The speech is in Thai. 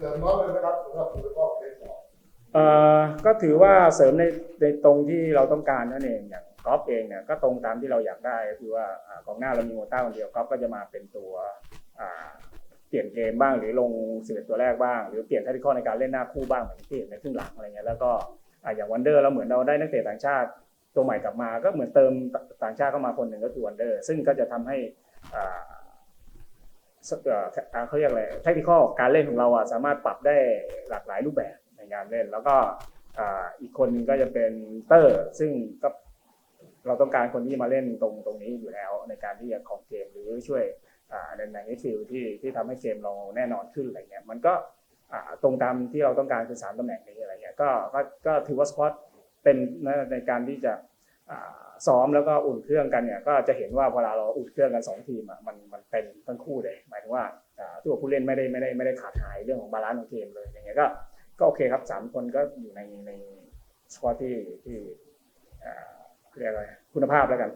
เสริมน้อยเลยนะครับสำหรับคุณพ่อเล็กน้อยเอ่อก็ถือว่าเสริมในในตรงที่เราต้องการนั่นเองอย่างกอล์ฟเองเนี่ยก็ตรงตามที่เราอยากได้ก็คือว่าอ่ากองหน้าเรามีโมต้าคนเดียวกอล์ฟก็จะมาเป็นตัวอ่าเปลี่ยนเกมบ้างหรือลง11ตัวแรกบ้าง หรือเปลี่ยนทัติคอในการเล่นหน้าคู่บ้างเหมือนที่เห็นในครึ่งหลังอะไรเงี้ยแล้วก็อ่าอย่างวันเดอร์เราเหมือนเราได้นักเตะต่างชาติตัวใหม่กลับมาก็เหมือนเติมต่างชาติเข้ามาคนหนึ่งก็คือวันเดอร์ซึ่งก็จะทำให้อ่า เขาเรียกอะไรเทคนิคอการเล่นของเราอะสามารถปรับได้หลากหลายรูปแบบในการเล่น แล้วก็อีกคนนึงก็จะเป็นเตอร์ ซึ่งก็เราต้องการคนที่มาเล่นตรงตรงนี้อยู่แล้ว ในการที่จะของเกมหรือช่วยในในฟิลที่ที่ทำให้เกมเราแน่นอนขึ้นอะไรเงี้ยมันก็ตรงตามที่เราต้องการคือสามตำแหน่งนี้อะไรเงี้ยก็ก็ถือว่าสควอตเป็นในในการที่จะซ้อมแล้วก็อุ่นเครื่องกันเนี่ยก็จะเห็นว่าเวลาเราอุ่นเครื่องกันสองทีมอะมันมันเป็นทั้งคู่เลย ว่าตัวผู้เล่นไม่ได้ไม่ได้ไม่ได้ขาดหายเรื่องของบาลานซ์ของเกมเลยอย่างเงี้ยก็ก็โอเคครับสามคนก็อยู่ในในสควอตที่ที่อ่าเรียกอะไรคุณภาพแล้วกัน